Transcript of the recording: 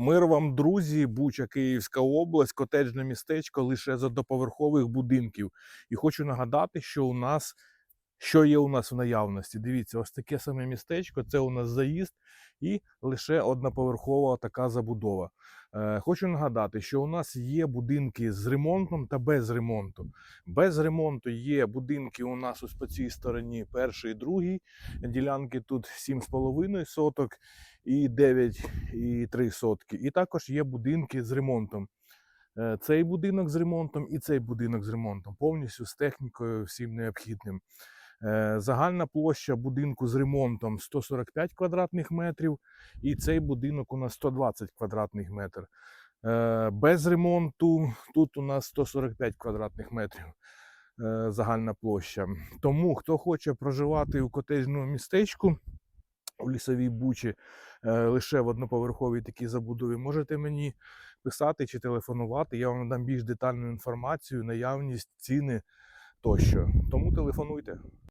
Мир вам, друзі, Буча, Київська область, котеджне містечко лише з одноповерхових будинків. І хочу нагадати, що у нас що є у нас в наявності. Дивіться, ось таке саме містечко. Це у нас заїзд і лише одноповерхова така забудова. Е, хочу нагадати, що у нас є будинки з ремонтом та без ремонту. Без ремонту є будинки у нас ось по цій стороні, перший і другий. Ділянки тут 7,5 соток і 9,3 сотки. І також є будинки з ремонтом. Е, Цей будинок з ремонтом і цей будинок з ремонтом, повністю з технікою, всім необхідним. Е, Загальна площа будинку з ремонтом 145 квадратних метрів, і цей будинок у нас 120 квадратних метрів. Е, Без ремонту тут у нас 145 квадратних метрів е, загальна площа. Тому хто хоче проживати у котежному містечку у лісовій бучі лише в одноповерховій такій забудові, можете мені писати чи телефонувати. Я вам дам більш детальну інформацію, наявність, ціни тощо. Тому телефонуйте.